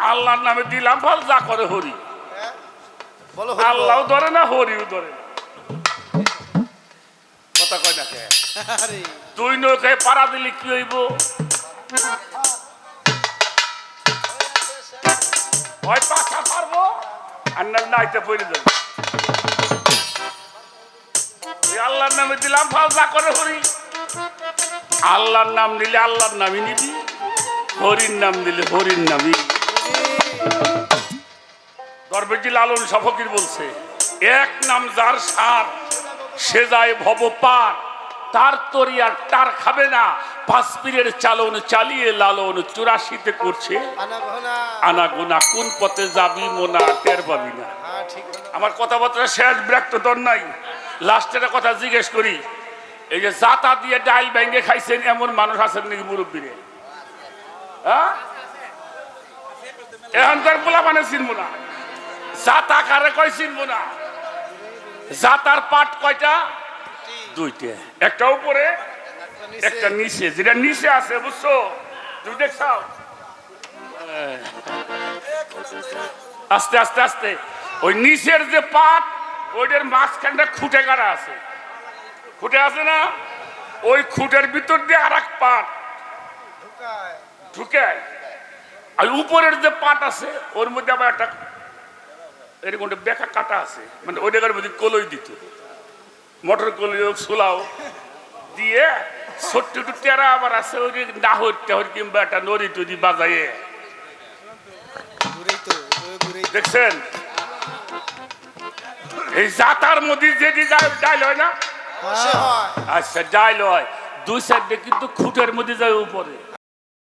আল্লাহর নামে দিলাম ফল যা করে হরি। বলো আল্লাহও ধরে না হরিও ধরে না। কথা কয় না কে? আরে। তুই নৌকায় পাড়া দিলি কি হইব? হয় পাখা পারব আর না নাইতে পড়ে যাবে। আল্লাহর নামে দিলাম ফল যা করে হরি। আল্লাহর নাম নিলে আল্লাহর নামই নিবি হরির নাম দিলে হরির নামই দরবেজি লালন সফকির বলছে এক নাম যার সার সে যায় ভব পার। তার তরিয়ার টার খাবে না। পাঁচ পীরের চালন চালিয়ে লালন চুরাশিতে করছে। আনাগোনা। গোনা কোন পথে যাবি মোনা টের পাবি না। হ্যাঁ আমার কথাবার্তা শেষ বিরক্ত তোর নাই। লাস্টের কথা জিজ্ঞেস করি এই যে জাতা দিয়ে ডাইল ব্যাঙ্গে খাইছেন এমন মানুষ আছেন নাকি মুরব্বীরে? হ্যাঁ? এখানকার পোলা মানে। চিনবো না জাতা কারে কয় চিনবো না জাতার পাট কয়টা? দুইটা। একটা উপরে, একটা নিচে। যেটা নিচে আছে, বুঝছ? তুমি দেখছাও? আস্তে আস্তে আস্তে। ওই নিচের যে পাট, ওইটার মাঝখানটা খুঁটে গাড়া আছে। খুঁটে আছে না? ওই খুঁটের ভিতর দিয়ে আর এক পাট। ঢুকায়। ঢুকে আর উপরের যে পাট আছে ওর মধ্যে আবার একটা এরকম একটা বেকা কাটা আছে। মানে ওই জায়গার মধ্যে কলই দিত। মটর কলই হোক সোলাও দিয়ে ছোট্ট একটু টেরা আবার আছে ওই নাহর টাহর কিংবা একটা নড়ি টড়ি বাজাইয়ে। দেখছেন? এই জাতার মধ্যে যেটি ডাইল হয় না? আচ্ছা ডাইল হয়। দুই সাইডে কিন্তু খুঁটের মধ্যে যায় উপরে।